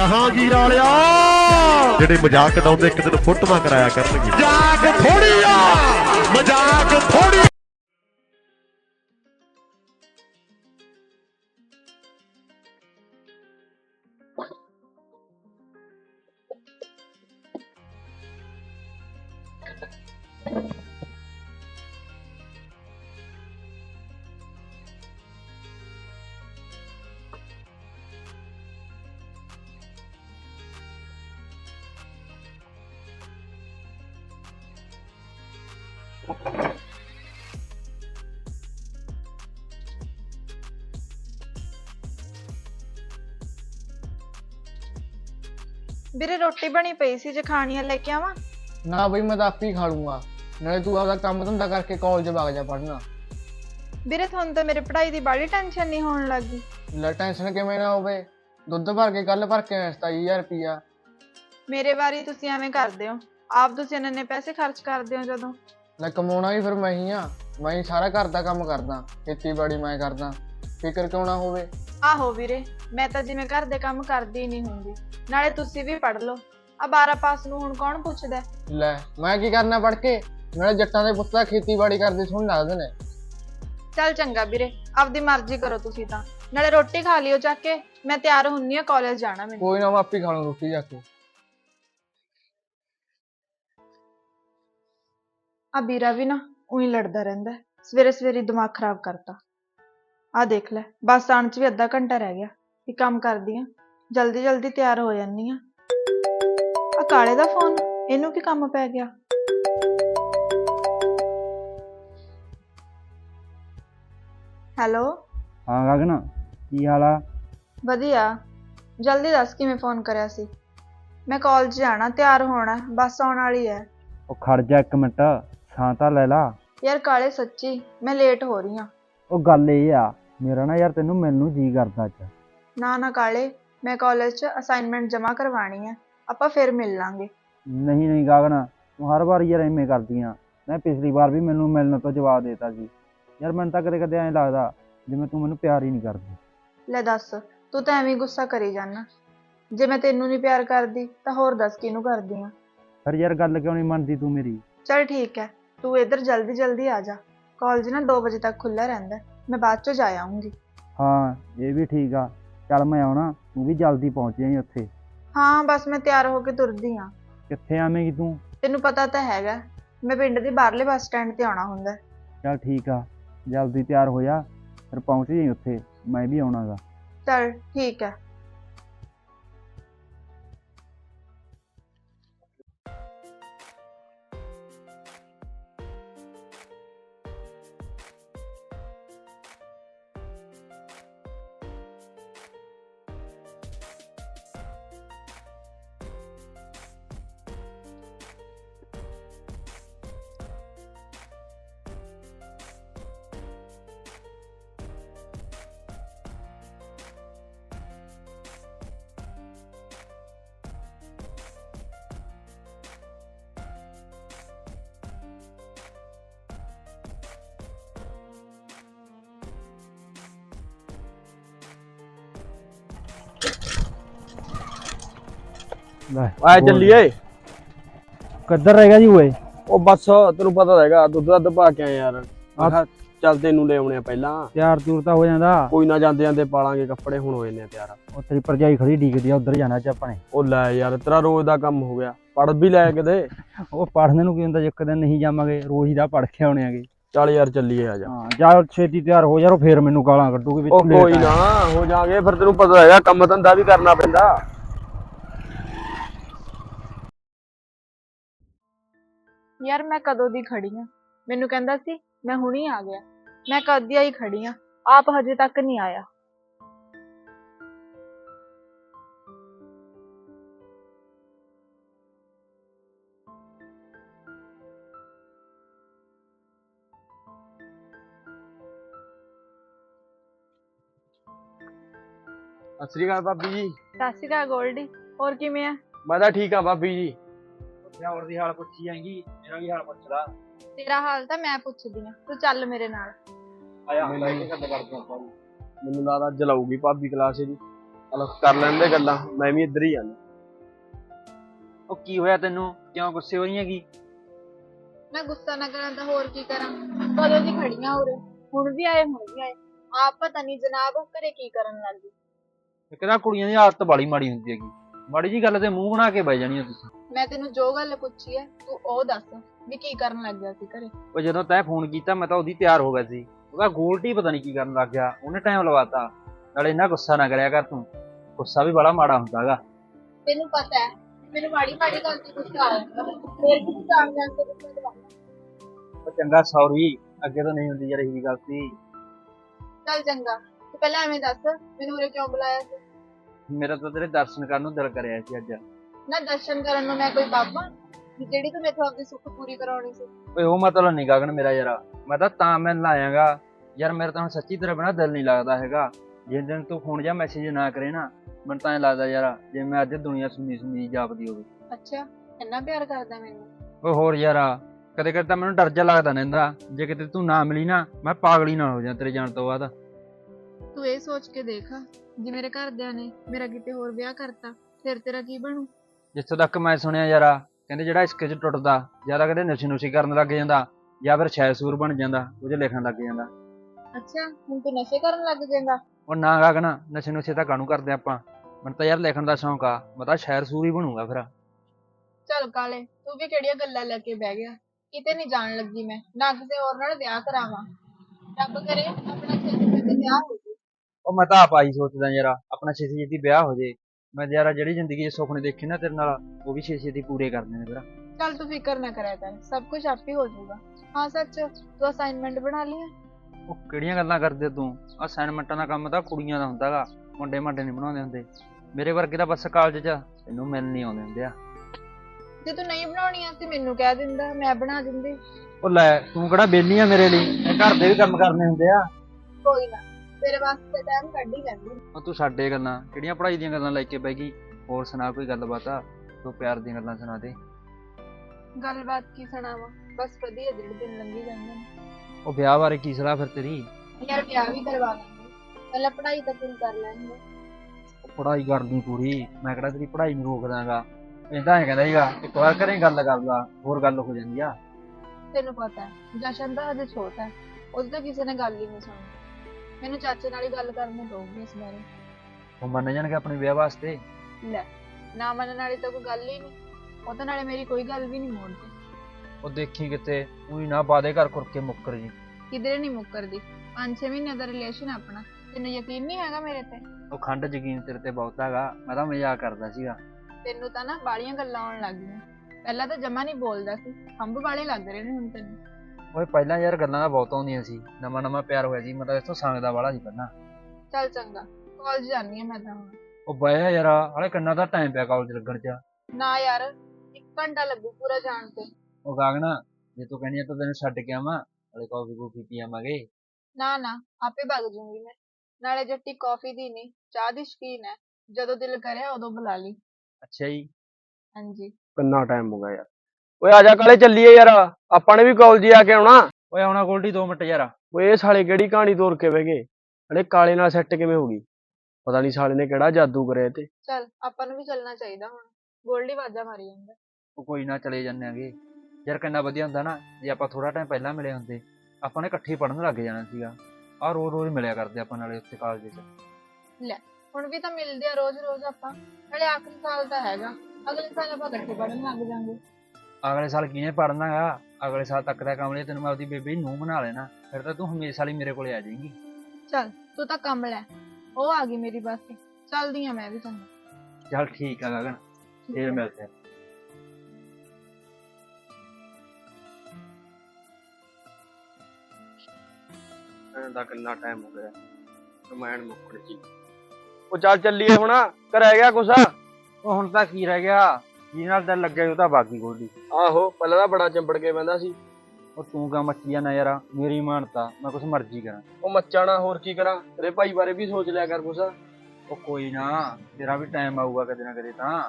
ਜਹਾਂਗੀਰ ਵਾਲਿਆ। ਜਿਹੜੇ ਮਜ਼ਾਕ ਉਡਾਉਂਦੇ ਇੱਕ ਦਿਨ ਫੋਟੋਆਂ ਕਰਾਇਆ ਕਰਨਗੇ। ਮਜ਼ਾਕ ਥੋੜੀ ਆ। ਮਜ਼ਾਕ ਥੋੜੀ ਵੀਰੇ ਰੋਟੀ ਬਣੀ ਪਈ ਸੀ ਜੇ ਖਾਣੀ ਆ ਲੈ ਕੇ ਆਵਾਂ? ਨਾ ਬਈ ਮੈਂ ਤਾਂ ਆਪੇ ਹੀ ਖਾ ਲੂੰਗਾ। ਨਾਲੇ ਤੂੰ ਆਪਦਾ ਕੰਮ ਧੰਦਾ ਕਰਕੇ ਕਾਲਜ ਵਗ ਜਾ ਪੜਨਾ ਵੀਰੇ ਤੁਹਾਨੂੰ ਤਾਂ ਮੇਰੇ ਪੜ੍ਹਾਈ ਦੀ ਬਾੜੀ ਟੈਨਸ਼ਨ ਨਹੀਂ ਹੋਣ ਲੱਗੀ ਲੈ ਟੈਨਸ਼ਨ ਕਿਵੇਂ ਨਾ ਹੋਵੇ। ਦੁੱਧ ਭਰ ਕੇ ਕੱਲ ਭਰ ਕੇ ਆਇਆ 27000 ਰੁਪਿਆ ਮੇਰੇ ਵਾਰੀ ਤੁਸੀਂ ਐਵੇਂ ਕਰਦੇ ਹੋ। ਆਪ ਤੁਸੀਂ ਇੰਨੇ ਪੈਸੇ ਖਰਚ ਕਰਦੇ ਹੋ ਜਦੋਂ। ਲੈ ਕਮਾਉਣਾ ਵੀ ਫਿਰ ਮੈਂ ਹੀ ਆ। ਮੈਂ ਹੀ ਸਾਰਾ ਘਰ ਦਾ ਕੰਮ ਕਰਦਾ ਖੇਤੀਬਾੜੀ ਮੈਂ ਕਰਦਾ। ਫਿਕਰ ਕਿਉਂ ਨਾ ਹੋਵੇ? ਆਹੋ ਵੀਰੇ ਮੈਂ ਤਾਂ ਜਿਵੇਂ ਘਰ ਦੇ ਕੰਮ ਕਰਦੀ ਨਹੀਂ ਹੁੰਦੀ। ਨਾਲੇ ਤੁਸੀਂ ਵੀ ਪੜ੍ਹ ਲਓ। ਆ 12 ਪਾਸ ਨੂੰ ਹੁਣ ਕੌਣ ਪੁੱਛਦਾ? ਹੈ? ਲੈ ਮੈਂ ਕੀ ਕਰਨਾ ਪੜ ਕੇ? ਨਾਲੇ ਜੱਟਾਂ ਦੇ ਪੁੱਤਾਂ ਖੇਤੀਬਾੜੀ ਕਰਦੇ ਸੁਣ ਲੱਗਦੇ ਨੇ ਚੱਲ ਚੰਗਾ ਵੀਰੇ ਆਪਦੀ ਮਰਜ਼ੀ ਕਰੋ ਤੁਸੀਂ ਤਾਂ। ਨਾਲੇ ਰੋਟੀ ਖਾ ਲਿਓ ਚੱਕ ਕੇ। ਮੈਂ ਤਿਆਰ ਹੁੰਨੀ ਆ ਕਾਲਜ ਜਾਣਾ ਮੈਨੂੰ। ਕੋਈ ਨਾ ਮੈਂ ਆਪੇ ਖਾ ਲੂੰ ਰੋਟੀ ਜਾ ਕੇ। ਆ ਵੀਰਾ ਵੀ ਨਾ ਉਹੀ ਲੜਦਾ ਰਹਿੰਦਾ ਹੈ। ਸਵੇਰੇ ਸਵੇਰੇ ਦਿਮਾਗ ਖਰਾਬ ਕਰਤਾ। ਆ ਦੇਖ ਲੈ ਬੱਸ ਆਉਣ ਚ ਵੀ ਅੱਧਾ ਘੰਟਾ ਰਹਿ ਗਿਆ। ਵੀ ਕੰਮ ਕਰਦੀ ਆ ਜਲਦੀ ਜਲਦੀ ਤਿਆਰ ਹੋ ਜਾਂਦੀ ਆ ਆ ਕਾਲੇ ਦਾ ਫੋਨ ਇਹਨੂੰ ਕੀ ਕੰਮ ਪੈ ਗਿਆ? ਹੈਲੋ? ਹਾਂ ਗਗਨ ਕੀ ਹਾਲ ਆ? ਵਧੀਆ। ਜਲਦੀ ਦੱਸ ਕਿਵੇਂ ਫੋਨ ਕਰਿਆ ਸੀ? ਮੈਂ ਕਾਲਜ ਜਾਣਾ ਤਿਆਰ ਹੋਣਾ ਬੱਸ ਆਉਣ ਵਾਲੀ ਹੈ। ਉਹ ਖੜ ਜਾ ਇੱਕ ਮਿੰਟ। ਸਾਂ ਤਾਂ ਲੈ ਲਾ। ਯਾਰ ਕਾਲੇ ਸੱਚੀ ਮੈਂ ਲੇਟ ਹੋ ਰਹੀ ਆ ਉਹ ਗੱਲ ਇਹ ਆ ਮੇਰਾ ਨਾ ਯਾਰ ਤੈਨੂੰ ਮਿਲਣ ਨੂੰ ਜੀ ਕਰਦਾ ਅੱਜ। ਨਾ ਨਾ ਕਾਲੇ ਮੈਂ ਕਾਲਜ 'ਚ ਅਸਾਈਨਮੈਂਟ ਜਮ੍ਹਾਂ ਕਰਵਾਣੀ ਹੈ ਆਪਾਂ ਫਿਰ ਮਿਲ ਲਾਂਗੇ। ਨਹੀਂ ਨਹੀਂ ਗਗਨ ਤੂੰ ਹਰ ਵਾਰ ਯਾਰ ਐਵੇਂ ਕਰਦੀ ਆ। ਮੈਂ ਪਿਛਲੀ ਵਾਰ ਵੀ ਮੈਨੂੰ ਮਿਲਣ ਤੋਂ ਜਵਾਬ ਦੇਤਾ ਸੀ। ਯਾਰ ਮੈਨੂੰ ਤਾਂ ਕਦੇ ਕਦੇ ਐਂ ਲੱਗਦਾ ਜਿਵੇਂ ਤੂੰ ਮੈਨੂੰ ਪਿਆਰ ਹੀ ਨਹੀਂ ਕਰਦੀ। ਲੈ ਦੱਸ ਤੂੰ ਤਾਂ ਐਵੇਂ ਹੀ ਗੁੱਸਾ ਕਰੀ ਜਾਨਾ। ਜੇ ਮੈਂ ਤੈਨੂੰ ਨਹੀਂ ਪਿਆਰ ਕਰਦੀ ਤਾਂ ਹੋਰ ਦੱਸ ਕਿਹਨੂੰ ਕਰਦੀ ਆ? ਫਿਰ ਯਾਰ ਗੱਲ ਕਿਉਂ ਨਹੀਂ ਮੰਨਦੀ ਤੂੰ ਮੇਰੀ? ਚਲ ਠੀਕ ਹੈ। ਤੂੰ ਇੱਧਰ ਜਲਦੀ ਜਲਦੀ ਆ ਜਾ। ਕਾਲਜ ਨਾ 2 ਵਜੇ ਤੱਕ ਖੁੱਲਾ ਰਹਿੰਦਾ ਹੈ। ਮੈਂ ਬਾਅਦ 'ਚ ਜਾ ਆਉਂਗੀ। ਹਾਂ ਇਹ ਵੀ ਠੀਕ ਆ। ਚੱਲ ਮੈਂ ਆਉਣਾ ਤੂੰ ਵੀ ਜਲਦੀ ਪਹੁੰਚ ਜਾਈਂ ਉੱਥੇ। ਹਾਂ ਬਸ ਮੈਂ ਤਿਆਰ ਹੋ ਕੇ ਤੁਰਦੀ ਆ ਕਿੱਥੇ ਆਵੇਂਗੀ ਤੂੰ? ਤੈਨੂੰ ਪਤਾ ਤਾਂ ਹੈਗਾ ਮੈਂ ਪਿੰਡ ਦੇ ਬਾਹਰਲੇ ਬੱਸ ਸਟੈਂਡ ਤੇ ਆਉਣਾ ਹੁੰਦਾ ਹੈ। ਚੱਲ ਠੀਕ ਆ ਜਲਦੀ ਤਿਆਰ ਹੋ ਜਾ ਫਿਰ ਪਹੁੰਚ ਜਾਈਂ ਉੱਥੇ ਮੈਂ ਵੀ ਆਉਣਾਗਾ। ਚੱਲ ਠੀਕ ਹੈ। ਆਏ ਚੱਲੀਏ। ਕਿੱਧਰ ਰਹਿ ਗਿਆ ਜੀ ਓਏ? ਉਹ ਬਸ ਤੈਨੂੰ ਪਤਾ ਤਾਂ ਹੈਗਾ ਦੁੱਧ ਦੱਧ ਪਾ ਕੇ ਆਏ ਯਾਰ। ਚੱਲ ਤੈਨੂੰ ਲੈ ਆਉਣੇ ਆ ਪਹਿਲਾਂ। ਤਿਆਰ ਤੂਰ ਤਾਂ ਹੋ ਜਾਂਦਾ। ਕੋਈ ਨਾ ਜਾਂਦੇ ਜਾਂਦੇ ਪਾਲਾਂਗੇ ਕੱਪੜੇ ਹੁਣ ਹੋਏ ਨੇ ਤਿਆਰ। ਉਹ ਤੇਰੀ ਭਰਜਾਈ ਖੜੀ ਡੀਕਦੀ ਆ ਉਧਰ ਜਾਣਾ ਅੱਜ ਆਪਾਂ ਨੇ। ਉਹ ਲੈ ਯਾਰ ਤੇਰਾ ਰੋਜ਼ ਦਾ ਕੰਮ ਹੋ ਗਿਆ। ਪੜ ਵੀ ਲੈ ਕਿਤੇ। ਉਹ ਪੜ੍ਹਨ ਨੂੰ ਕੀ ਹੁੰਦਾ ਜੇ ਇੱਕ ਦਿਨ ਨਹੀਂ ਜਾਵਾਂਗੇ ਰੋਜ਼ ਹੀ ਦਾ ਪੜ ਕੇ ਆਉਣੇ ਆਗੇ। ਚੱਲ ਯਾਰ ਚੱਲੀਏ ਆ ਜਾ। ਹਾਂ ਜਾ ਛੇਤੀ ਤਿਆਰ ਹੋ ਯਾਰ ਉਹ ਫੇਰ ਮੈਨੂੰ ਗਾਲਾਂ ਕੱਢੂਗੀ ਵਿੱਚ ਉਹ ਕੋਈ ਆ। ਨਾ ਹੋ ਜਾਗੇ ਫਿਰ ਤੈਨੂੰ ਪਤਾ ਹੈਗਾ ਕੰਮ ਧੰਦਾ ਵੀ ਕਰਨਾ ਪੈਂਦਾ। ਯਾਰ ਮੈਂ ਕਦੋਂ ਦੀ ਖੜੀ ਆ? ਮੈਨੂੰ ਕਹਿੰਦਾ ਸੀ ਮੈਂ ਹੁਣੀ ਆ ਗਿਆ। ਮੈਂ ਕਦ ਦੀ ਆਈ ਖੜੀ ਆ? ਆਪ ਹਜੇ ਤੱਕ ਨਹੀਂ ਆਇਆ। ਸਤਿ ਸ੍ਰੀ ਅਕਾਲ ਭਾਬੀ ਜੀ। ਸਤਿ ਸ਼੍ਰੀ ਅਕਾਲ ਗੋਲਡੀ ਹੋਰ ਕਿਵੇਂ ਆ? ਮੈਂ ਤਾਂ ਠੀਕ ਆ ਭਾਬੀ ਜੀ। ਹੋਰ ਦੀ ਹਾਲ ਪੁੱਛੀ ਜਾਏਗੀ। ਵੀ ਹਾਲ ਪੁੱਛਦਾ ਤੇਰਾ ਹਾਲ ਤਾਂ ਮੈਂ ਪੁੱਛਦੀ ਆ ਤੂੰ ਚੱਲ ਮੇਰੇ ਨਾਲ। ਆਇਆ ਮੈਨੂੰ ਲੱਗਦਾ ਜਲਾਊਗੀ ਭਾਬੀ ਕਲਾਸ ਇਹਦੀ। ਚਲੋ ਕਰ ਲੈਂਦੇ ਗੱਲਾਂ ਮੈਂ ਵੀ ਇੱਧਰ ਹੀ ਜਾਣਾ ਉਹ ਕੀ ਹੋਇਆ ਤੈਨੂੰ? ਕਿਉਂ ਗੁੱਸੇ ਹੋ ਰਹੀ ਹੈਗੀ? ਮੈਂ ਗੁੱਸਾ ਨਾ ਕਰਾਂ ਤਾਂ ਹੋਰ ਕੀ ਕਰਾਂ? ਕਦੋਂ ਦੀ ਖੜੀਆਂ ਉਰੇ? ਹੁਣ ਵੀ ਆਏ ਹੁਣ ਵੀ ਆਏ। ਆਪ ਪਤਾ ਨਹੀਂ ਜਨਾਬ ਘਰੇ ਕੀ ਕਰਨ ਲੱਗ? ਗਈ ਇੱਕ ਤਾਂ ਕੁੜੀਆਂ ਦੀ ਆਦਤ ਬਾਲੀ ਮਾੜੀ ਹੁੰਦੀ ਹੈਗੀ। ਮਾੜੀ ਜੀ ਗੱਲ ਤੇ ਮੂੰਹ ਬਣਾ ਕੇ ਬਹਿ ਜਾਣੀ ਆ ਤੁਸੀਂ। ਮੈਂ ਤੈਨੂੰ ਜੋ ਗੱਲ ਪੁੱਛੀ ਹੈ ਤੂੰ ਉਹ ਦੱਸ ਵੀ ਕੀ ਕਰਨ ਲੱਗ ਗਿਆ ਸੀ ਘਰੇ। ਉਹ ਜਦੋਂ ਤੈਂ ਫੋਨ ਕੀਤਾ ਮੈਂ ਤਾਂ ਉਹਦੀ ਤਿਆਰ ਹੋ ਗਿਆ ਸੀ। ਉਹਦਾ ਗੋਲਟੀ ਪਤਾ ਨਹੀਂ ਕੀ ਕਰਨ ਲੱਗ ਗਿਆ। ਉਹਨੇ ਟਾਈਮ ਲਵਾਤਾ। ਨਾਲੇ ਇੰਨਾ ਗੁੱਸਾ ਨਾ ਕਰਿਆ ਕਰ ਤੂੰ। ਗੁੱਸਾ ਵੀ ਬੜਾ ਮਾੜਾ ਹੁੰਦਾਗਾ ਤੈਨੂੰ ਪਤਾ ਹੈ ਮੈਨੂੰ ਮਾੜੀ ਮਾੜੀ ਗੱਲ ਤੇ ਗੁੱਸਾ ਆ ਜਾਂਦਾ ਫੇਰ ਵੀ ਤੂੰ ਜਾਣ ਜਾਣ ਕੇ ਗੁੱਸਾ ਦਿਵਾਉਂਦਾ ਉਹ ਚੰਗਾ ਸੌਰੀ ਅੱਗੇ ਤਾਂ ਨਹੀਂ ਹੁੰਦੀ ਯਾਰ ਇਹੀ ਗੱਲ ਸੀ। ਚੱਲ ਚੰਗਾ। ਤੂੰ ਪਹਿਲਾਂ ਐਵੇਂ ਦੱਸ ਮੈਨੂੰ ਉਰੇ ਕਿਉਂ ਬੁਲਾਇਆ ਸੀ? ਮੇਰਾ ਤਾਂ ਤੇਰੇ ਦਰਸ਼ਨ ਕਰਨ ਨੂੰ ਦਿਲ ਕਰਿਆ ਸੀ ਅੱਜ। ਨਾ ਦਰਸ਼ਨ ਕਰਨ ਨੂੰ ਮੈਂ ਕੋਈ ਬਾਬਾ? ਵੀ ਜਿਹੜੀ ਤੂੰ ਮੇਥੋਂ ਆਪਣੀ ਸੁੱਖ ਪੂਰੀ ਕਰਾਉਣੀ ਸੀ। ਓਏ ਉਹ ਮਤਲਬ ਨਹੀਂ ਗਗਨ ਮੇਰਾ ਯਾਰ। ਮੈਂ ਤਾਂ ਤਾਂ ਮੈਂ ਲਾਇਆਗਾ। ਯਾਰ ਮੇਰਾ ਤਾਂ ਹੁਣ ਸੱਚੀ ਤੇਰੇ ਬਿਨਾ ਦਿਲ ਨਹੀਂ ਲੱਗਦਾ ਹੈਗਾ। ਜੇ ਦਿਨ ਤੂੰ ਫੋਨ ਜਾਂ ਮੈਸੇਜ ਨਾ ਕਰੇ ਨਾ ਮੈਨੂੰ ਤਾਂ ਐਂ ਲੱਗਦਾ ਯਾਰ ਜੇ ਮੈਂ ਅੱਜ ਦੁਨੀਆ ਸੁਣੀ ਸੁਣੀ ਜਾਪਦੀ ਹੋਵੇ। ਅੱਛਾ ਇੰਨਾ ਪਿਆਰ ਕਰਦਾ ਮੈਨੂੰ। ਓਏ ਹੋਰ ਯਾਰ ਕਦੇ ਕਦੇ ਤਾਂ ਮੈਨੂੰ ਡਰ ਜਾ ਲੱਗਦਾ ਨੰਦਾ ਜੇ ਕਿਤੇ ਤੂੰ ਨਾ ਮਿਲੀ ਨਾ ਮੈਂ ਪਾਗਲੀ ਨਾ ਹੋ ਜਾ ਤੇਰੇ ਜਾਣ ਤੋਂ ਬਾਅਦ। ਤੂੰ ਇਹ ਸੋਚ ਕੇ ਦੇਖ ਜੇ ਮੇਰੇ ਘਰਦਿਆਂ ਨੇ ਮੇਰਾ ਕਿਤੇ ਹੋਰ ਵਿਆਹ ਕਰਤਾ ਫਿਰ ਤੇਰਾ ਕੀ ਬਣੂ? ਜਿੱਥੋਂ ਤੱਕ ਮੈਂ ਸੁਣਿਆ ਯਾਰ ਕਹਿੰਦੇ ਜਿਹੜਾ ਇਸ਼ਕ 'ਚ ਟੁੱਟਦਾ ਜ਼ਿਆਦਾ ਕਦੇ ਨਸ਼ੇ ਨੁਸ਼ੇ ਕਰਨ ਲੱਗ ਜਾਂਦਾ ਜਾਂ ਫਿਰ ਸ਼ਾਇਰ ਸੂਰ ਬਣ ਜਾਂਦਾ ਉਹ 'ਚ ਲਿਖਣ ਲੱਗ ਜਾਂਦਾ। ਅੱਛਾ ਹੁਣ ਤੂੰ ਨਸ਼ੇ ਕਰਨ ਲੱਗ ਜਾਏਗਾ ਉਹ ਨਾ ਗਗਨ ਨਸ਼ੇ ਨੁਸ਼ੇ ਤਾਂ ਕਾਹਨੂੰ ਕਰਦੇ ਆਪਾਂ? ਮੈਨੂੰ ਤਾਂ ਯਾਰ ਲਿਖਣ ਦਾ ਸ਼ੌਂਕ ਆ ਮੈਂ ਤਾਂ ਸ਼ਾਇਰ ਸੂਰ ਹੀ ਬਣੂੰਗਾ ਫਿਰ। ਚੱਲ ਕਾਲੇ ਤੂੰ ਵੀ ਕਿਹੜੀਆਂ ਗੱਲਾਂ ਲੈ ਕੇ ਬਹਿ ਗਿਆ? ਕਿਤੇ ਨਹੀਂ ਜਾਣ ਲੱਗੀ ਮੈਂ ਨਾ ਕਿਸੇ ਹੋਰ ਨਾਲ ਵਿਆਹ ਕਰਾਵਾਂ। ਰੱਬ ਕਰੇ ਆਪਣਾ ਛੇਤੀ ਛੇਤੀ ਵਿਆਹ ਹੋ ਜੇ ਉਹ ਮੈਂ ਤਾਂ ਆਪ ਆਈ ਸੋਚਦਾ ਯਾਰ ਆਪਣਾ ਛੇਤੀ ਛੇਤੀ ਵਿਆਹ ਹੋ ਜੇ। ਮੈਂ ਯਾਰ ਜਿਹੜੀ ਜ਼ਿੰਦਗੀ ਦੇ ਸੁਪਨੇ ਦੇਖੇ ਨਾ ਤੇਰੇ ਨਾਲ ਉਹ ਵੀ ਛੇਤੀ ਛੇਤੀ ਪੂਰੇ ਕਰਨੇ ਨੇ ਫਿਰ ਚੱਲ ਤੂੰ ਫਿਕਰ ਨਾ ਕਰਿਆ ਕਰ ਸਭ ਕੁਝ ਆਪੇ ਹੋ ਜਾਊਗਾ। ਹਾਂ ਸੱਚ ਤੂੰ ਅਸਾਈਨਮੈਂਟ ਬਣਾ ਲਈ ਹੈ ਉਹ ਕਿਹੜੀਆਂ ਗੱਲਾਂ ਕਰਦੇ ਤੂੰ? ਅਸਾਈਨਮੈਂਟਾਂ ਦਾ ਕੰਮ ਤਾਂ ਕੁੜੀਆਂ ਦਾ ਹੁੰਦਾਗਾ ਮੁੰਡੇ ਮਾਡੇ ਨਹੀਂ ਬਣਾਉਂਦੇ ਹੁੰਦੇ। ਮੇਰੇ ਵਰਗੇ ਤਾਂ ਬਸ ਕਾਲਜ 'ਚ ਤੈਨੂੰ ਮਿਲ ਨਹੀਂ ਆਉਂਦੇ ਹੁੰਦੇ ਆ। ਜੇ ਤੂੰ ਨਹੀਂ ਬਣਾਉਣੀਆਂ ਤੇ ਮੈਨੂੰ ਕਹਿ ਦਿੰਦਾ ਮੈਂ ਬਣਾ ਦਿੰਦੀ। ਉਹ ਲੈ ਤੂੰ ਕਿਹੜਾ ਬੇਲੀ ਆ ਮੇਰੇ ਲਈ? ਘਰ ਦੇ ਵੀ ਕੰਮ ਕਰਨੇ ਹੁੰਦੇ ਆ। ਕੋਈ ਨਾ। ਤੇਰੇ ਵਾਸਤੇ ਟਾਈਮ ਕੱਢ ਹੀ ਲੈਂਦੀ। ਉਹ ਤੂੰ ਸਾਡੇ ਗੱਲਾਂ ਕਿਹੜੀਆਂ ਪੜ੍ਹਾਈ ਦੀਆਂ ਗੱਲਾਂ ਲੈ ਕੇ ਬਹਿ ਗਈ? ਹੋਰ ਸੁਣਾ ਕੋਈ ਗੱਲਬਾਤ ਆ? ਤੂੰ ਪਿਆਰ ਦੀਆਂ ਗੱਲਾਂ ਸੁਣਾ ਦੇ। ਗੱਲਬਾਤ ਕੀ ਸੁਣਾਵਾਂ? ਬਸ ਵਧੀਆ ਜਿਹੜੇ ਦਿਨ ਲੰਘੀ ਜਾਂਦੇ ਨੇ। ਉਹ ਵਿਆਹ ਬਾਰੇ ਕੀ ਸਲਾਹ ਫਿਰ ਤੇਰੀ? ਯਾਰ ਵਿਆਹ ਵੀ ਕਰਵਾ ਲਾਂਗੇ। ਪਹਿਲਾਂ ਪੜ੍ਹਾਈ ਤਾਂ ਪੂਰੀ ਕਰ ਲੈਣੀ ਪੜ੍ਹਾਈ ਕਰਨੀ ਪੂਰੀ। ਮੈਂ ਕਿਹੜਾ ਤੇਰੀ ਪੜ੍ਹਾਈ ਨੂੰ ਰੋਕ ਦਾਂਗਾ ਇਦਾਂ ਹੀ ਕਹਿੰਦਾ ਸੀਗਾ ਇੱਕ ਵਾਰ ਘਰੇ ਗੱਲ ਕਰ ਲਾ ਹੋਰ ਗੱਲ ਹੋ ਜਾਂਦੀ ਆ। ਤੈਨੂੰ ਪਤਾ ਹੈ ਜਸ਼ਨ ਤਾਂ ਹਜੇ ਛੋਟਾ ਹੈ। ਉਹਦੀ ਤਾਂ ਕਿਸੇ ਨੇ ਗੱਲ ਹੀ ਨਹੀਂ ਸੁਣਨੀ ਮੈਨੂੰ ਚਾਚੇ ਨਾਲ ਹੀ ਗੱਲ ਕਰਨ ਦਊਗੀ ਇਸ ਬਾਰੇ। ਉਹ ਮੰਨ ਜਾਣਗੇ ਆਪਣੇ ਵਿਆਹ ਵਾਸਤੇ। ਲੈ ਨਾ ਮੰਨਣ ਵਾਲੀ ਤਾਂ ਕੋਈ ਗੱਲ ਹੀ ਨਹੀਂ। ਉਹ ਤਾਂ ਨਾਲੇ ਮੇਰੀ ਕੋਈ ਗੱਲ ਵੀ ਨਹੀਂ ਮੋੜਦੇ। ਉਹ ਦੇਖੀ ਕਿਤੇ ਉਹੀ ਨਾ ਬਾਦੇ ਘਰ ਖੁਰ ਕੇ ਮੁੱਕਰ ਜੀ। ਕਿਧਰੇ ਨਹੀਂ ਮੁੱਕਰਦੀ। 5-6 ਮਹੀਨੇ ਦਾ ਰਿਲੇਸ਼ਨ ਆਪਣਾ। ਤੈਨੂੰ ਯਕੀਨ ਨਹੀਂ ਹੈਗਾ ਮੇਰੇ ਤੇ? ਉਹ ਖੰਡ ਯਕੀਨ ਤੇਰੇ ਤੇ ਬਹੁਤ ਹੈਗਾ। ਮੈਂ ਤਾਂ ਮਜ਼ਾਕ ਕਰਦਾ ਸੀਗਾ। ਤੈਨੂੰ ਤਾਂ ਨਾ ਬਾਲੀਆਂ ਗੱਲਾਂ ਆਉਣ ਲੱਗ ਗਈਆਂ। ਪਹਿਲਾਂ ਤਾਂ ਜਮਾ ਨਹੀਂ ਬੋਲਦਾ ਸੀ। ਹੰਬ ਵਾਲੇ ਲੱਗ ਰਹੇ ਨੇ ਹੁਣ ਤੈਨੂੰ। ਓਏ ਪਹਿਲਾਂ ਯਾਰ ਗੱਲਾਂ ਤਾਂ ਬਹੁਤ ਆਉਂਦੀਆਂ ਸੀ ਨਵਾਂ ਨਵਾਂ ਪਿਆਰ ਹੋਇਆ ਸੀ ਮੈਂ ਤਾਂ ਇੱਥੋਂ ਸੰਗਦਾ ਵਾਲਾ ਸੀ ਪਹਿਲਾਂ। ਚੱਲ ਚੰਗਾ ਕਾਲਜ ਜਾਣੀ ਆ ਮੈਂ ਤਾਂ ਹੁਣ। ਉਹ ਬਾਇਆ ਯਾਰ ਹਲੇ ਕਿੰਨਾ ਦਾ ਟਾਈਮ ਪਿਆ ਕਾਲਜ ਲੱਗਣ ਚ। ਨਾ ਯਾਰ ਇੱਕ ਘੰਟਾ ਲੱਗੂ ਪੂਰਾ ਜਾਣ ਤੇ। ਉਹ ਗਾਗਣਾ ਜੇ ਤੂੰ ਕਹਿੰਦੀ ਆ ਤਾਂ ਤੈਨੂੰ ਛੱਡ ਕੇ ਆਵਾਂ ਹਲੇ ਕਾਫੀ ਕੂਫੀ ਪੀ ਆਵਾਂਗੇ। ਨਾ ਨਾ ਆਪੇ ਭੱਗ ਜੂੰਗੀ ਮੈਂ। ਨਾਲੇ ਜੱਟੀ ਕਾਫੀ ਦੀ ਨਹੀਂ ਚਾਹ ਦੀ ਸ਼ਕੀਨ ਹੈ ਜਦੋਂ ਦਿਲ ਕਰਿਆ ਉਦੋਂ ਬੁਲਾ ਲਈ। ਅੱਛਾ ਜੀ। ਹਾਂਜੀ। ਕਿੰਨਾ ਟਾਈਮ ਹੋ ਗਿਆ ਯਾਰ। ਓਏ ਆ ਜਾ ਕਾਲੇ ਚੱਲੀਏ ਯਾਰ। ਆਪਾਂ ਨੇ ਵੀ ਕਾਲਜ ਆ ਕੇ ਆਉਣਾ। ਓਏ ਆਉਣਾ ਗੋਲਡੀ 2 ਮਿੰਟ ਯਾਰ। ਓਏ ਇਹ ਸਾਲੇ ਕਿਹੜੀ ਕਹਾਣੀ ਤੋਰ ਕੇ ਬਹਿ ਗਏ? ਅਰੇ ਕਾਲੇ ਨਾਲ ਸੈੱਟ ਕਿਵੇਂ ਹੋ ਗਈ? ਪਤਾ ਨਹੀਂ ਸਾਲੇ ਨੇ ਕਿਹੜਾ ਜਾਦੂ ਕਰਿਆ ਇਹ ਤੇ ਚੱਲ ਆਪਾਂ ਨੂੰ ਵੀ ਚੱਲਣਾ ਚਾਹੀਦਾ ਹੁਣ। ਗੋਲਡੀ ਵਾਜਾ ਮਾਰੀ ਜਾਂਦਾ। ਉਹ ਕੋਈ ਨਾ ਚਲੇ ਜਾਂਦੇ ਆਂਗੇ। ਯਾਰ ਕਿੰਨਾ ਵਧੀਆ ਹੁੰਦਾ ਨਾ ਜੇ ਆਪਾਂ ਥੋੜਾ ਟਾਈਮ ਪਹਿਲਾਂ ਮਿਲੇ ਹੁੰਦੇ ਆਪਾਂ ਨੇ ਇਕੱਠੇ ਪੜਨ ਲੱਗ ਜਾਣਾ ਸੀਗਾ। ਆਹ ਰੋਜ਼ ਰੋਜ਼ ਮਿਲਿਆ ਕਰਦੇ ਆਪਾਂ ਨਾਲੇ ਉੱਥੇ ਕਾਲਜ 'ਚ ਹੁਣ ਵੀ ਤਾਂ ਮਿਲਦੇ ਆ ਰੋਜ਼ ਰੋਜ਼ ਆਪਾਂ। ਨਾਲੇ ਆਖਰੀ ਸਾਲ ਤਾਂ ਹੈਗਾ। ਅਗਲੇ ਸਾਲ ਆਪਾਂ ਇਕੱਠੇ ਪੜਨ ਲੱਗ ਜਾਾਂਗੇ। ਅਗਲੇ ਸਾਲ ਕਿਹਨੇ ਪੜਨਾਗਾ ਅਗਲੇ ਸਾਲ ਤੱਕ ਦਾ ਕੰਮ ਲਈ ਤੈਨੂੰ ਮੈਂ ਆਪਦੀ ਬੇਬੀ ਨੂੰ ਬਣਾ ਲੈਣਾ। ਫਿਰ ਤਾਂ ਤੂੰ ਹਮੇਸ਼ਾ ਲਈ ਮੇਰੇ ਕੋਲੇ ਆ ਜਾਏਂਗੀ। ਚੱਲ ਤੂੰ ਤਾਂ ਕੰਮ ਲੈ। ਉਹ ਆ ਗਈ ਮੇਰੀ ਬੱਸ। ਚੱਲਦੀ ਆ ਮੈਂ ਵੀ ਚੰਗਾ ਚੱਲ ਠੀਕ ਆ ਗਗਨ ਫੇਰ ਮਿਲਦੇ ਆ। ਇਹਨਾਂ ਦਾ ਕਿੰਨਾ ਟਾਈਮ ਹੋ ਗਿਆ। ਰਮਾਇਣ ਮੁੱਕੜ ਜੀ ਉਹ ਚੱਲ ਚੱਲੀਏ ਹੁਣ ਕਰ ਰਹਿ ਗਿਆ ਕੁਛ? ਉਹ ਹੁਣ ਤਾਂ ਕੀ ਰਹਿ ਗਿਆ? ਜੀ ਨਾਲ ਦਿਲ ਲੱਗਿਆ ਉਹ ਤਾਂ ਬਾਗੀ ਗੋਲਡੀ ਆਹੋ ਪਹਿਲਾਂ ਤਾਂ ਬੜਾ ਚੰਬੜ ਕੇ ਬਹਿੰਦਾ ਸੀ। ਉਹ ਤੂੰ ਕਾ ਮੱਚੀਆ ਨਾ ਯਾਰ? ਮੇਰੀ ਮਾਨਤਾ ਮੈਂ ਕੁਛ ਮਰਜ਼ੀ ਕਰਾਂ। ਉਹ ਮੱਚਾਣਾ ਹੋਰ ਕੀ ਕਰਾਂ? ਤੇਰੇ ਭਾਈ ਬਾਰੇ ਵੀ ਸੋਚ ਲਿਆ ਕਰ ਕੁਛ। ਉਹ ਕੋਈ ਨਾ ਤੇਰਾ ਵੀ ਟਾਈਮ ਆਊਗਾ ਕਦੇ ਨਾ ਕਦੇ ਤਾਂ।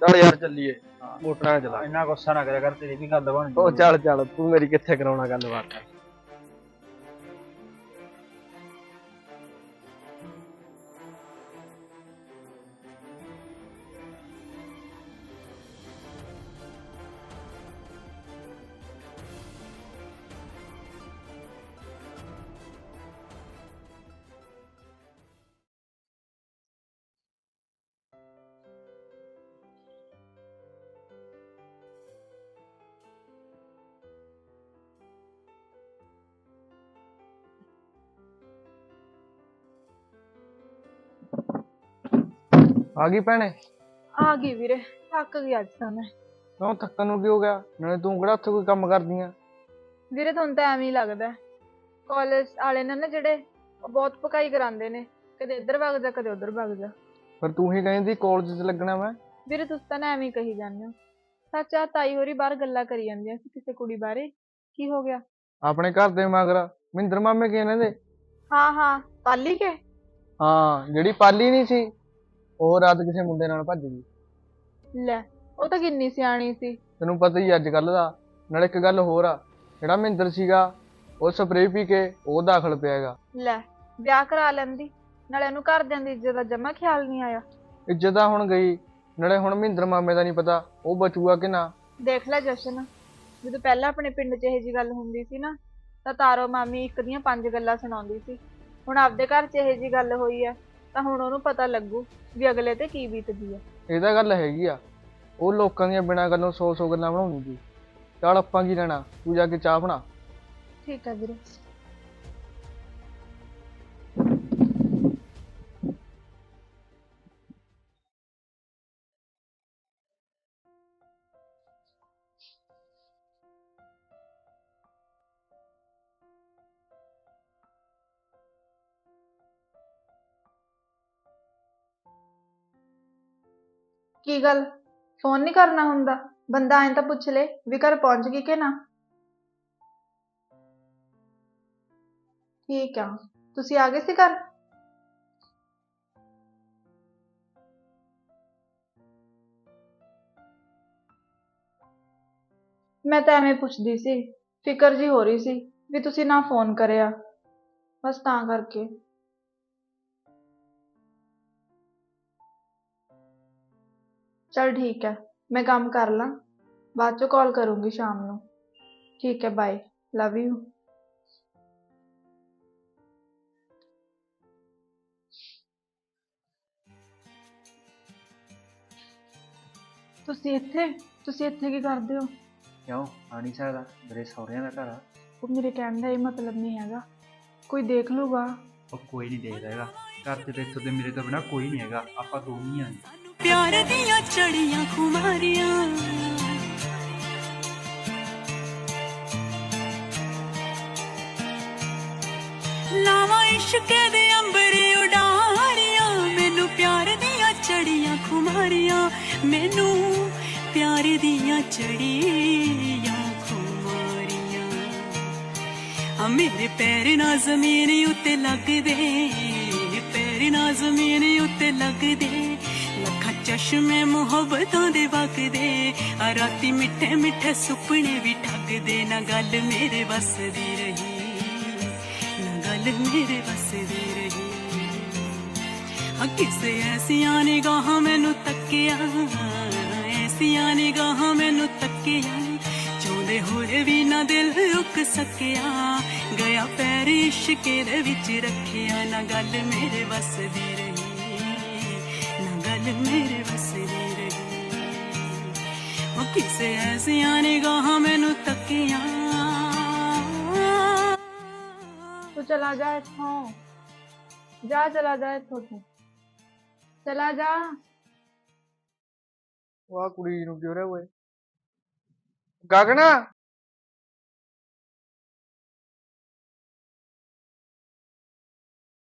ਚੱਲ ਯਾਰ ਚੱਲੀਏ। ਮੋਟਰਾਂ ਚਲਾ। ਇੰਨਾ ਗੁੱਸਾ ਨਾ ਕਰਿਆ ਕਰ ਤੇਰੀ ਵੀ ਗੱਲ ਬਣ ਉਹ। ਚੱਲ ਚੱਲ ਤੂੰ ਮੇਰੀ ਕਿੱਥੇ ਕਰਾਉਣਾ ਗੱਲਬਾਤ? ਆ ਗਈ ਭੈਣੇ? ਆ ਗਈ ਵੀਰੇ ਥੱਕ ਗਈ ਅੱਜ ਤਾਂ ਮੈਂ। ਕਿਉਂ ਥੱਕਣ ਨੂੰ ਕੀ ਹੋ ਗਿਆ? ਨਾਲੇ ਤੂੰ ਕਿਹੜਾ ਉੱਥੇ ਕੋਈ ਕੰਮ ਕਰਦੀ ਆ ਵੀਰੇ ਤੁਹਾਨੂੰ ਤਾਂ ਐਵੇਂ ਹੀ ਲੱਗਦਾ ਕਾਲਜ ਵਾਲੇ ਨੇ ਨਾ ਜਿਹੜੇ ਉਹ ਬਹੁਤ ਪਕਾਈ ਕਰਾਉਂਦੇ ਨੇ ਕਦੇ ਇੱਧਰ ਵਗ ਜਾ ਕਦੇ ਉੱਧਰ ਵਗ ਜਾ। ਪਰ ਤੂੰ ਹੀ ਕਹਿੰਦੀ ਕਾਲਜ 'ਚ ਲੱਗਣਾ ਮੈਂ? ਵੀਰੇ ਤੁਸੀਂ ਤਾਂ ਨਾ ਐਵੇਂ ਹੀ ਕਹੀ ਜਾਂਦੇ ਹੋ। ਸੱਚ ਆ ਤਾਈ ਹੋਰੀ ਬਾਹਰ ਗੱਲਾਂ ਕਰੀ ਜਾਂਦੀਆਂ ਸੀ ਕਿਸੇ ਕੁੜੀ ਬਾਰੇ। ਕੀ ਹੋ ਗਿਆ? ਆਪਣੇ ਘਰ ਦੇ ਮਗਰ ਮਹਿੰਦਰ ਮਾਮੇ ਕੀ ਨੇ ਦੇ? ਹਾਂ ਹਾਂ। ਪਾਲੀ ਕੇ? ਹਾਂ ਜਿਹੜੀ ਪਾਲੀ ਨਹੀਂ ਸੀ। ਉਹ ਰਾਤ ਕਿਸੇ ਮੁੰਡੇ ਨਾਲ ਭੱਜ ਗਈ। ਲੈ ਉਹ ਤਾਂ ਕਿੰਨੀ ਸਿਆਣੀ ਸੀ। ਤੈਨੂੰ ਪਤਾ ਹੀ ਅੱਜ ਕੱਲ ਦਾ ਨਾਲੇ ਇੱਕ ਗੱਲ ਹੋਰ ਆ ਜਿਹੜਾ ਮਹਿੰਦਰ ਸੀਗਾ ਉਹ ਸਪਰੇਅ ਪੀ ਕੇ ਉਹ ਦਾਖਲ ਪਿਆ ਹੈਗਾ। ਲੈ ਵਿਆਹ ਕਰਾ ਲੈਂਦੀ ਨਾਲੇ ਉਹਨੂੰ ਘਰਦਿਆਂ ਦੀ ਇੱਜ਼ਤ ਦਾ ਜਮਾ ਖਿਆਲ ਨਹੀਂ ਆਇਆ। ਇੱਜ਼ਤ ਤਾਂ ਹੁਣ ਗਈ ਨਾਲੇ ਹੁਣ ਮਹਿੰਦਰ ਮਾਮੇ ਦਾ ਨਹੀਂ ਪਤਾ ਉਹ ਬਚੂਗਾ ਕਿ ਨਾ। ਦੇਖ ਲੈ ਜਸ਼ਨ ਜਦੋਂ ਪਹਿਲਾਂ ਆਪਣੇ ਪਿੰਡ 'ਚ ਇਹੋ ਜੀ ਗੱਲ ਹੁੰਦੀ ਸੀ ਨਾ ਤਾਂ ਤਾਰੋ ਮਾਮੀ ਇੱਕ ਦੀਆਂ ਪੰਜ ਗੱਲਾਂ ਸੁਣਾਉਂਦੀ ਸੀ। ਹੁਣ ਆਪਦੇ ਘਰ 'ਚ ਇਹੋ ਜੀ ਗੱਲ ਹੋਈ ਹੈ ਤਾਂ ਹੁਣ ਉਹਨੂੰ ਪਤਾ ਲੱਗੂ ਵੀ ਅਗਲੇ ਤੇ ਕੀ ਬੀਤਦੀ ਹੈ ਇਹ ਤਾਂ ਗੱਲ ਹੈਗੀ ਆ। ਉਹ ਲੋਕਾਂ ਦੀਆਂ ਬਿਨਾਂ ਗੱਲੋਂ ਸੌ ਸੌ ਗੱਲਾਂ ਬਣਾਉਂਦੀ ਸੀ। ਚੱਲ ਆਪਾਂ ਕੀ ਲੈਣਾ? ਤੂੰ ਜਾ ਕੇ ਚਾਹ ਬਣਾ। ਠੀਕ ਹੈ ਵੀਰੇ। ਕੀ ਗੱਲ? ਫੋਨ ਨਹੀਂ ਕਰਨਾ ਹੁੰਦਾ? ਬੰਦਾ ਐਂ ਤਾਂ ਪੁੱਛ ਲੇ ਵੀ ਘਰ ਪਹੁੰਚ ਗਈ ਕਿ ਨਾ। ਠੀਕ ਆ। ਤੁਸੀਂ ਆ ਗਏ ਸੀ ਘਰ? ਮੈਂ ਤਾਂ ਐਵੇਂ ਪੁੱਛਦੀ ਸੀ, ਫਿਕਰ ਜੀ ਹੋ ਰਹੀ ਸੀ ਵੀ ਤੁਸੀਂ ਨਾ ਫੋਨ ਕਰਿਆ। ਬਸ ਤਾਂ ਕਰਕੇ। ਚਲ ਠੀਕ ਹੈ ਮੈਂ ਕੰਮ ਕਰ ਲਾਂ ਬਾਅਦ ਚੋਂ ਕਾਲ ਕਰੂੰਗੀ ਸ਼ਾਮ ਨੂੰ। ਠੀਕ ਹੈ ਬਾਏ ਲਵ ਯੂ ਤੁਸੀਂ ਇੱਥੇ ਤੁਸੀਂ ਇੱਥੇ ਕੀ ਕਰਦੇ ਹੋ? ਕਿਉਂ? ਆ ਨਹੀਂ ਸਕਦਾ ਮੇਰੇ ਸਹੁਰਿਆਂ ਦਾ ਘਰ ਆ। ਉਹ ਮੇਰੇ ਕਹਿਣ ਦਾ ਇਹ ਮਤਲਬ ਨਹੀਂ ਹੈਗਾ। ਕੋਈ ਦੇਖ ਲੂਗਾ ਉਹ ਕੋਈ ਨਹੀਂ ਦੇਖਦਾ ਹੈਗਾ। ਘਰ ਤੇ ਇੱਥੋਂ ਦੇ ਮੇਰੇ ਤੋਂ ਬਿਨਾ ਕੋਈ ਨਹੀਂ ਹੈਗਾ। ਆਪਾਂ ਦੋ ਹੀ ਆਂ। ਪਿਆਰ ਦੀਆਂ ਚੜੀਆਂ ਖੁਮਾਰੀਆਂ। ਲਾਵਾਂ ਇਸ਼ਕ ਦੇ ਅੰਬਰੇ ਉਡਾਰੀਆਂ, ਮੈਨੂੰ ਪਿਆਰ ਦੀਆਂ ਚੜੀਆਂ ਖੁਮਾਰੀਆਂ, ਮੈਨੂੰ ਪਿਆਰ ਦੀਆਂ ਚੜੀਆਂ ਖੁਮਾਰੀਆਂ। ਆ ਮੇਰੇ ਪੈਰ ਨਾ ਜ਼ਮੀਨ ਉੱਤੇ ਲੱਗਦੇ, ਪੈਰ ਨਾ ਜ਼ਮੀਨ ਉੱਤੇ ਲੱਗਦੇ। ਚਸ਼ਮੇ ਮੁਹੱਬਤਾਂ ਦੇ ਵਗਦੇ ਆ, ਰਾਤੀ ਮਿੱਠੇ ਮਿੱਠੇ ਸੁਪਨੇ ਵੀ ਠੱਗਦੇ, ਨਾ ਗੱਲ ਮੇਰੇ ਵੱਸ ਦੀ ਰਹੀ, ਨਾ ਗੱਲ ਮੇਰੇ ਵੱਸ ਦੀ ਰਹੀ। ਆ ਕਿਸੇ ਐਸੀਆਂ ਨਿਗਾਹਾਂ ਮੈਨੂੰ ਤੱਕਿਆ, ਐਸੀਆਂ ਨਿਗਾਹਾਂ ਮੈਨੂੰ ਤੱਕਿਆ, ਚਾਹੁੰਦੇ ਹੋਏ ਵੀ ਨਾ ਦਿਲ ਰੁਕ ਸਕਿਆ, ਗਿਆ ਪੈਰ ਇਸ਼ਕੇ ਦੇ ਵਿੱਚ ਰੱਖਿਆ, ਨਾ ਗੱਲ ਮੇਰੇ ਵੱਸ ਦੀ ਰਹੀ ਗੱਲ ਮੇਰੇ ਵੱਸ ਦੀ ਰਹੀ ਉਹ ਕਿਸੇ ਐਸੀਆਂ ਨਿਗਾਹਾਂ ਮੈਨੂੰ ਤੱਕਿਆ। ਤੂੰ ਚਲਾ ਜਾ ਇੱਥੋਂ। ਜਾ ਚਲਾ ਜਾ ਇੱਥੋਂ ਤੂੰ। ਚਲਾ ਜਾ। ਆ ਕੁੜੀ ਨੂੰ ਕਿਉਂ ਰਿਹਾ ਓਏ? ਗਗਨਾ?